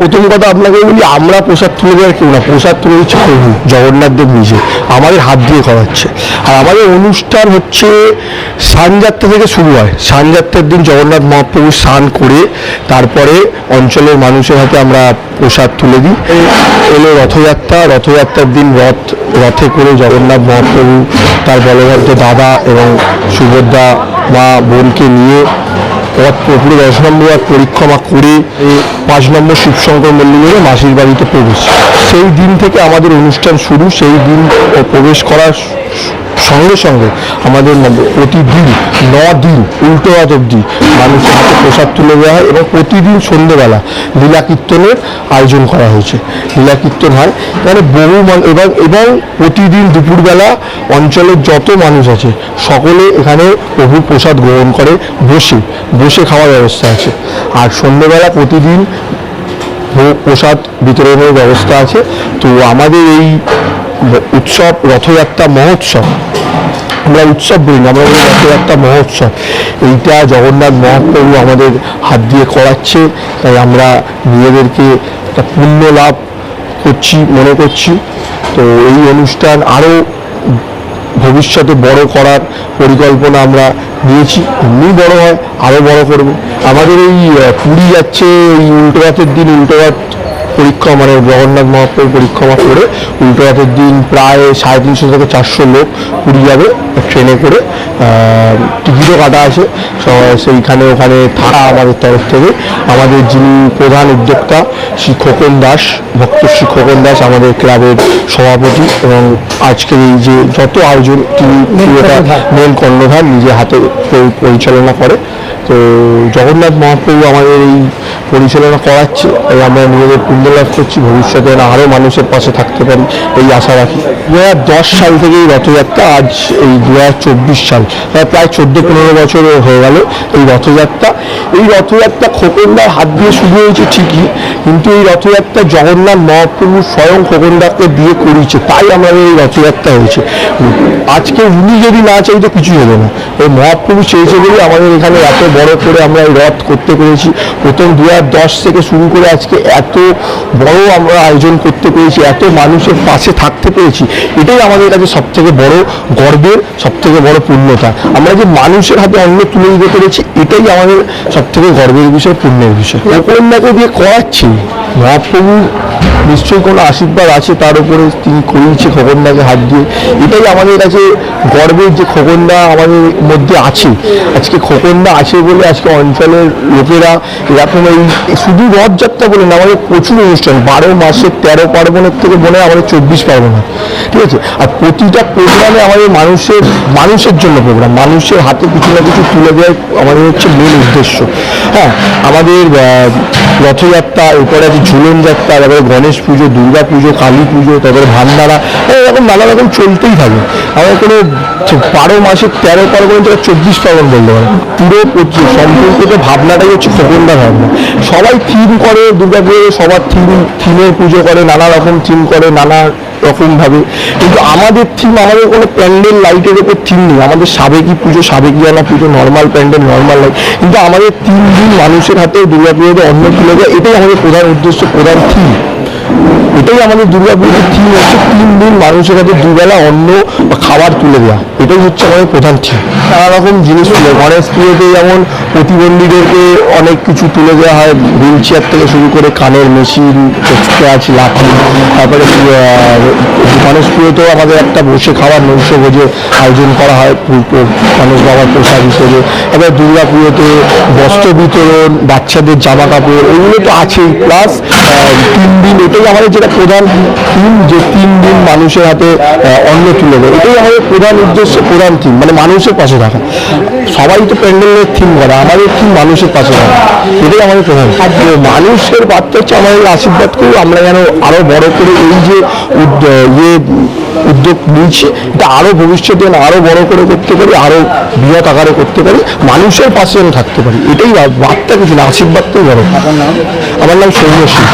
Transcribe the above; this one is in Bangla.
প্রথম কথা আপনাকে বলি, আমরা প্রসাদ তুলে দেওয়ার কেউ না। প্রসাদ তুলে দিচ্ছে জগন্নাথ দেব নিজে। আমাদের হাত দিয়ে করাচ্ছে। আর আমাদের অনুষ্ঠান হচ্ছে সানযাত্রা থেকে শুরু হয়। সানযাত্রার দিন জগন্নাথ মহাপ্রভু স্নান করে তারপরে অঞ্চলের মানুষের হাতে আমরা প্রসাদ তুলে দিই। এলো রথযাত্রা। রথযাত্রার দিন রথ, রথে করে জগন্নাথ মহাপ্রভু, তার বলভদ্র দাদা এবং সুভদ্রা মা বোনকে নিয়ে পথ পুরো দশ নম্বর পরিক্রমা করে পাঁচ নম্বর শিবশঙ্কর মন্দিরে মাসির বাড়িতে প্রবেশ। সেই দিন থেকে আমাদের অনুষ্ঠান শুরু, সেই দিন প্রবেশ করার সঙ্গে সঙ্গে আমাদের প্রতিদিন ন দিন, উল্টো রাত অবধি মানুষের হাতে প্রসাদ তুলে দেওয়া হয় এবং প্রতিদিন সন্ধ্যেবেলা লীলা কীর্তনের আয়োজন করা হয়েছে। লীলা কীর্তন হয় এখানে বহু এবং এবং প্রতিদিন দুপুরবেলা অঞ্চলের যত মানুষ আছে, সকলে এখানে প্রভু প্রসাদ গ্রহণ করে, বসে বসে খাওয়ার ব্যবস্থা আছে। আর সন্ধ্যেবেলা প্রতিদিন প্রসাদ বিতরণের ব্যবস্থা আছে। তো আমাদের এই উৎসব, রথযাত্রা, মহোৎসব। আমরা উৎসব বলি না, আমরা বলি রথযাত্রা, মহোৎসব। এইটা জগন্নাথ মহাপ্রভু আমাদের হাত দিয়ে করাচ্ছে, তাই আমরা নিজেদেরকে একটা পুণ্য লাভ করছি, মনে করছি। তো এই অনুষ্ঠান আরও ভবিষ্যতে বড় করার পরিকল্পনা আমরা নিয়েছি। এমনি বড় হয়, আরও বড় করব। আমাদের এই পুরী যাচ্ছে, এই উল্টোরাতের দিন উল্টোরাত পরীক্ষা মানে জগন্নাথ মহাপ্রভু পরিক্রমা করে উল্টোরাতের দিন প্রায় সাড়ে তিনশো থেকে চারশো লোক পুরী যাবে ট্রেনে করে। টিকিটও কাটা আছে। সেইখানে ওখানে থাকা আমাদের তরফ থেকে। আমাদের যিনি প্রধান উদ্যোক্তা শ্রী খোকন দাস ভক্ত শ্রী খোকন দাস আমাদের ক্লাবের সভাপতি এবং আজকের এই যে যত আয়োজন তিনি মেন কর্ণধার। নিজে হাতে পরিচালনা করে। তো জগন্নাথ মহাপ্রভু আমাদের এই পরিচালনা করাচ্ছে তাই আমরা নিজেদের পুণ্য লাভ করছি, ভবিষ্যতে আরও মানুষের পাশে থাকতে পারি, এই আশা রাখি। দু দশ সাল থেকে এই রথযাত্রা আজ এই দু সাল, প্রায় চোদ্দ পনেরো বছর হয়ে গেল এই রথযাত্রা। এই রথযাত্রা খোকনদার হাত দিয়ে শুরু হয়েছে ঠিকই, কিন্তু এই রথযাত্রা জগন্নাথ মহাপ্রভু স্বয়ং খোকনদাকে দিয়ে করিয়েছে, তাই আমাদের এই রথযাত্রা হয়েছে। আজকে উনি যদি না চাইতো কিছুই হবে না। ওই মহাপ্রভু চেয়েছে বলে আমাদের এখানে এত বড় করে আমরা এই রথ করতে পেরেছি। প্রথম দু দশ থেকে শুরু করে আজকে এত বড় আমরা আয়োজন করতে পেরেছি, এত মানুষের পাশে থাকতে পেরেছি, এটাই আমাদের কাছে সব থেকে বড় গর্বের, সবথেকে বড় পূর্ণতা। আমরা যে মানুষের হাতে অন্ন তুলে দিতে পেরেছি, এটাই আমাদের সবথেকে গর্বের বিষয় পুণ্যের বিষয়। অপর্ণাকে দিয়ে করাচ্ছি। মহাপ্রভু নিশ্চয়ই কোনো আশীর্বাদ আছে তার উপরে তিনি করিয়েছে খগন্দাকে হাত দিয়ে। এটাই আমাদের কাছে গর্বের যে খগন্দা আমাদের মধ্যে আছে। আজকে খগন্দা আছে বলে আজকে অঞ্চলের লোকেরা এরকম এই শুধু রথযাত্রা বলে না, আমাদের প্রচুর অনুষ্ঠান। বারো মাসে তেরো পার্বণের থেকে মনে হয় আমাদের চব্বিশ পার্বণ হয়। ঠিক আছে আর প্রতিটা প্রোগ্রামে আমাদের মানুষের মানুষের জন্য প্রোগ্রাম মানুষের হাতে কিছু না কিছু তুলে দেওয়ার আমাদের হচ্ছে মূল উদ্দেশ্য। হ্যাঁ আমাদের রথযাত্রা, এরপরে আছে ঝুলন যাত্রা, তারপরে গণেশ পুজো, দুর্গা পুজো, কালী পুজো, তারপরে ভান্ডারা এরকম নানা রকম চলতেই থাকে। আমাদের কোনো বারো মাসে তেরো পার্বণ থেকে চব্বিশ পার্বণ বলতে পারে পুরো সম্পর্কিত ভাবনাটাই হচ্ছে খোকনদা ভাবনা। সবাই থিম করে, দুর্গা পুজো সবার থিম থিমের পুজো করে, নানা রকম থিম করে, নানা রকমভাবে। কিন্তু আমাদের থিম আমাদের কোনো প্যান্ডেল লাইটের ওপর থিম নেই। আমাদের সাবেকি পুজো, সাবেকিয়ানা পুজো নর্মাল প্যান্ডেল নর্মাল লাইট কিন্তু আমাদের তিন দিন মানুষের হাতে দুর্গা পুজোতে অন্ন তুলে এটাই আমাদের প্রধান উদ্দেশ্য, প্রধান থিম এটাই আমাদের দুর্গা পুজোর থিম হচ্ছে তিন দিন মানুষের কাছে দুবেলা অন্ন বা খাবার তুলে দেওয়া এটাই হচ্ছে আমাদের প্রধান থিম নানা রকম জিনিস তুলে গণেশ পুজোতে যেমন প্রতিবন্ধীদেরকে অনেক কিছু তুলে দেওয়া হয়। হুইল চেয়ার থেকে শুরু করে কানের মেশিন স্ক্র্যাচ লাঠি, তারপরে গণেশ পুজোতেও আমাদের একটা বসে খাওয়ার নৈশ ভোজে আয়োজন করা হয়। গণেশ বাবার প্রসাদ হিসেবে। এবার দুর্গা পুজোতে বস্ত্র বিতরণ, বাচ্চাদের জামা কাপড় এগুলো তো আছেই। প্লাস তিন দিন এটাই আমাদের যেটা প্রধান থিম যে তিন দিন মানুষের হাতে অন্ন তুলে দেয়। এটাই আমাদের প্রধান উদ্দেশ্য, প্রধান থিম মানে মানুষের পাশে থাকা। সবাই তো প্যান্ডেলের থিম করে, আমাদের থিম মানুষের পাশে থাকা। এটাই আমাদের প্রধান। মানুষের বার্তা হচ্ছে আমাদের আশীর্বাদ করি আমরা যেন আরও বড় করে এই যে ইয়ে উদ্যোগ নিয়েছি, এটা আরও ভবিষ্যতে আরও বড় করে করতে পারি, আরও বৃহৎ আকারে করতে পারি, মানুষের পাশে যেন থাকতে পারি। এটাই বার্তা কিছু না আশীর্বাদটাই বড়। আমার নাম সৌম্য সিং।